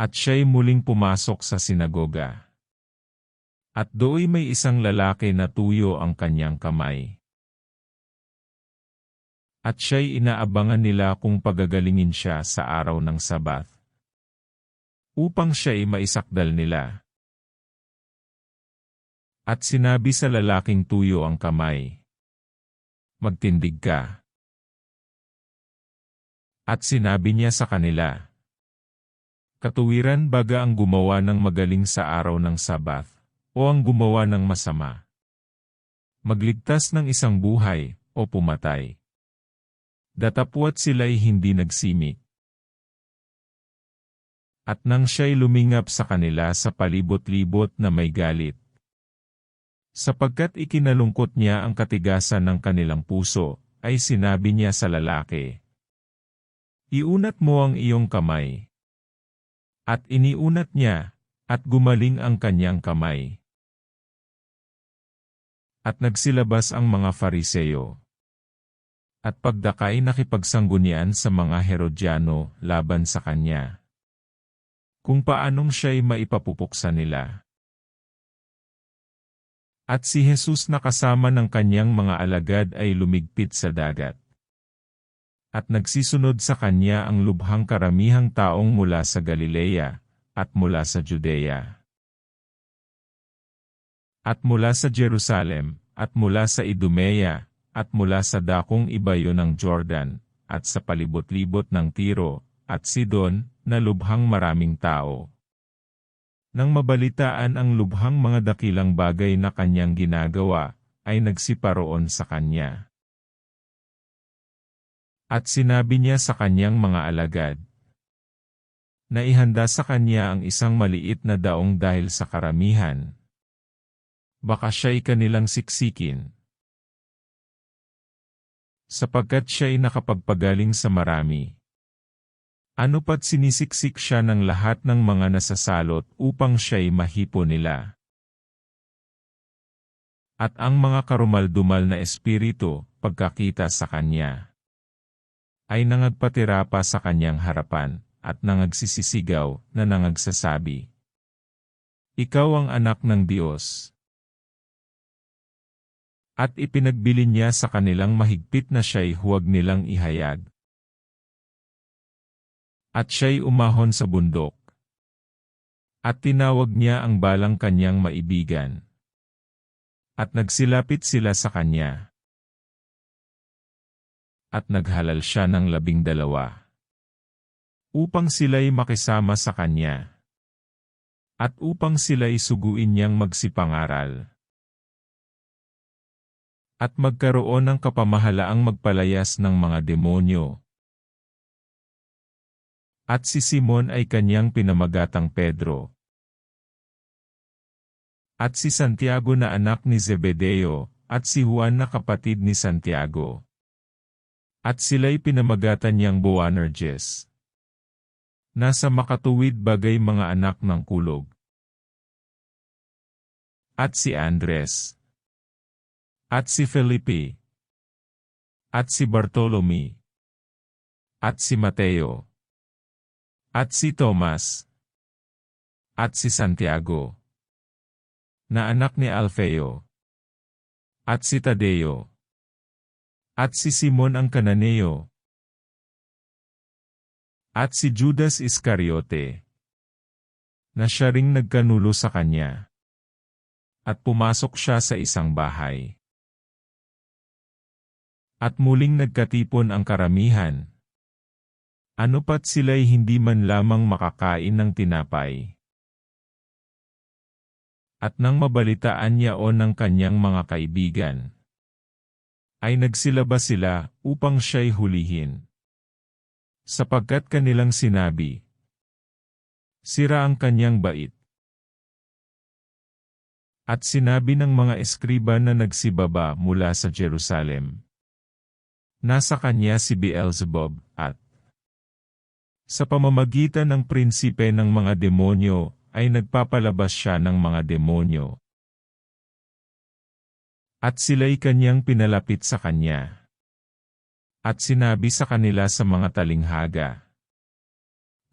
At siya'y muling pumasok sa sinagoga. At dooy may isang lalaki na tuyo ang kanyang kamay. At siya'y inaabangan nila kung pagagalingin siya sa araw ng Sabat. Upang siya'y maisakdal nila. At sinabi sa lalaking tuyo ang kamay. Magtindig ka. At sinabi niya sa kanila. Katuwiran baga ang gumawa ng magaling sa araw ng Sabat, o ang gumawa ng masama. Magligtas ng isang buhay, o pumatay. Datapwat sila'y hindi nagsimik. At nang siya'y lumingap sa kanila sa palibot-libot na may galit. Sapagkat ikinalungkot niya ang katigasan ng kanilang puso, ay sinabi niya sa lalaki. Iunat mo ang iyong kamay. At iniunat niya, at gumaling ang kanyang kamay. At nagsilabas ang mga fariseyo at pagdakay nakipagsanggunian sa mga Herodiano laban sa kanya. Kung paanong siya'y maipapupuksa nila. At si Jesus na kasama ng kanyang mga alagad ay lumigpit sa dagat. At nagsisunod sa kanya ang lubhang karamihang taong mula sa Galilea, at mula sa Judea. At mula sa Jerusalem, at mula sa Idumea, at mula sa dakong ibayo ng Jordan, at sa palibot-libot ng Tiro, at Sidon, na lubhang maraming tao. Nang mabalitaan ang lubhang mga dakilang bagay na kanyang ginagawa, ay nagsiparoon sa kanya. At sinabi niya sa kanyang mga alagad, na ihanda sa kanya ang isang maliit na daong dahil sa karamihan. Baka siya'y kanilang siksikin sapagkat siya'y nakapagpagaling sa marami. Ano pat sinisiksik siya ng lahat ng mga nasasalot upang siya'y mahipo nila. At ang mga karumaldumal na espiritu, pagkakita sa kanya, ay nangagpatira pa sa kanyang harapan, at nangagsisisigaw na nangagsasabi, Ikaw ang anak ng Diyos. At ipinagbili niya sa kanilang mahigpit na siya'y huwag nilang ihayag. At siya'y umahon sa bundok. At tinawag niya ang balang kanyang maibigan. At nagsilapit sila sa kanya. At naghalal siya ng labing dalawa. Upang sila'y makisama sa kanya. At upang sila'y suguin niyang magsipangaral at magkaroon ng kapamahalaang magpalayas ng mga demonyo. At si Simon ay kanyang pinamagatang Pedro. At si Santiago na anak ni Zebedeo, at si Juan na kapatid ni Santiago. At sila'y pinamagatan niyang Boanerges. Nasa makatuwid bagay mga anak ng kulog. At si Andres. At si Felipe, at si Bartolome, at si Mateo, at si Thomas, at si Santiago, na anak ni Alfeo, at si Tadeo, at si Simon ang Kananeo, at si Judas Iscariote, na siya ring nagkanulo sa kanya. At pumasok siya sa isang bahay. At muling nagkatipon ang karamihan. Ano pat sila'y hindi man lamang makakain ng tinapay. At nang mabalitaan niya o ng kanyang mga kaibigan, ay nagsilabas sila upang siya'y hulihin. Sapagkat kanilang sinabi, Sira ang kanyang bait. At sinabi ng mga eskriba na nagsibaba mula sa Jerusalem, Nasa kanya si Beelzebub, at sa pamamagitan ng prinsipe ng mga demonyo, ay nagpapalabas siya ng mga demonyo. At sila'y kanyang pinalapit sa kanya. At sinabi sa kanila sa mga talinghaga,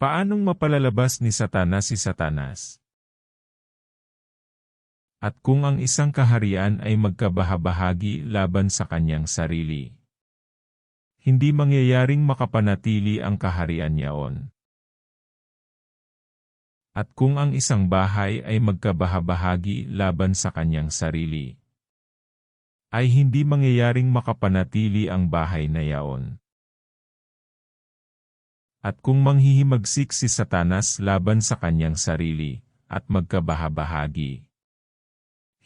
Paanong mapalalabas ni Satanas si Satanas? At kung ang isang kaharian ay magkabahabahagi laban sa kanyang sarili, hindi mangyayaring makapanatili ang kaharian niyaon. At kung ang isang bahay ay magkabahabahagi laban sa kanyang sarili, ay hindi mangyayaring makapanatili ang bahay na yaon. At kung manghihimagsik si Satanas laban sa kanyang sarili, at magkabahabahagi,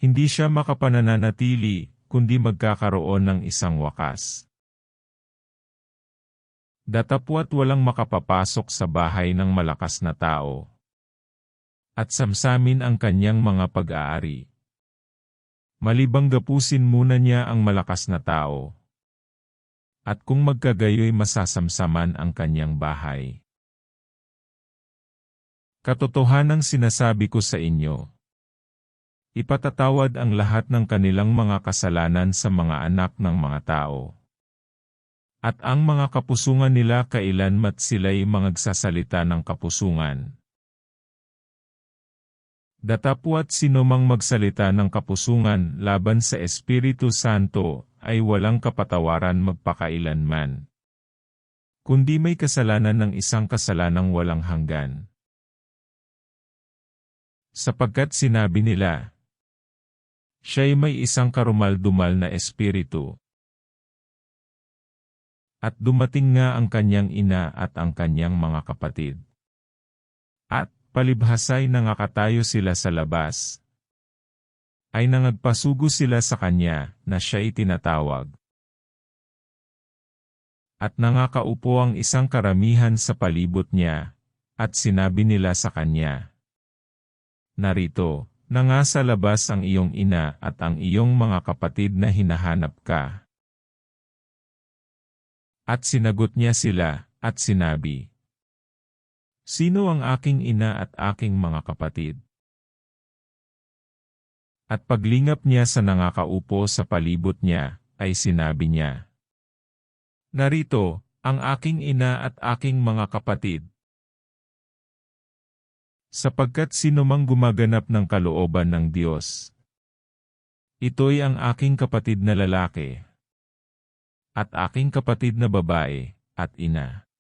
hindi siya makapananatili, kundi magkakaroon ng isang wakas. Datapwat walang makapapasok sa bahay ng malakas na tao. At samsamin ang kanyang mga pag-aari. Malibang gapusin muna niya ang malakas na tao. At kung magkagayoy masasamsaman ang kanyang bahay. Katotohanang sinasabi ko sa inyo, Ipatatawad ang lahat ng kanilang mga kasalanan sa mga anak ng mga tao. At ang mga kapusungan nila kailanmat sila'y mangagsasalita ng kapusungan. Datapwat sino mang magsalita ng kapusungan laban sa Espiritu Santo ay walang kapatawaran magpakailanman. Kundi may kasalanan ng isang kasalanang walang hanggan. Sapagkat sinabi nila, Siya'y may isang karumal-dumal na espiritu. At dumating nga ang kanyang ina at ang kanyang mga kapatid. At, palibhasay nangakatayo sila sa labas. Ay nangagpasugo sila sa kanya, na siya'y tinatawag. At nangakaupo ang isang karamihan sa palibot niya, at sinabi nila sa kanya, Narito, na nga sa labas ang iyong ina at ang iyong mga kapatid na hinahanap ka. At sinagot niya sila, at sinabi, Sino ang aking ina at aking mga kapatid? At paglingap niya sa nangakaupo sa palibot niya, ay sinabi niya, Narito, ang aking ina at aking mga kapatid, sapagkat sinumang gumaganap ng kalooban ng Diyos. Ito'y ang aking kapatid na lalaki, at aking kapatid na babae, at ina.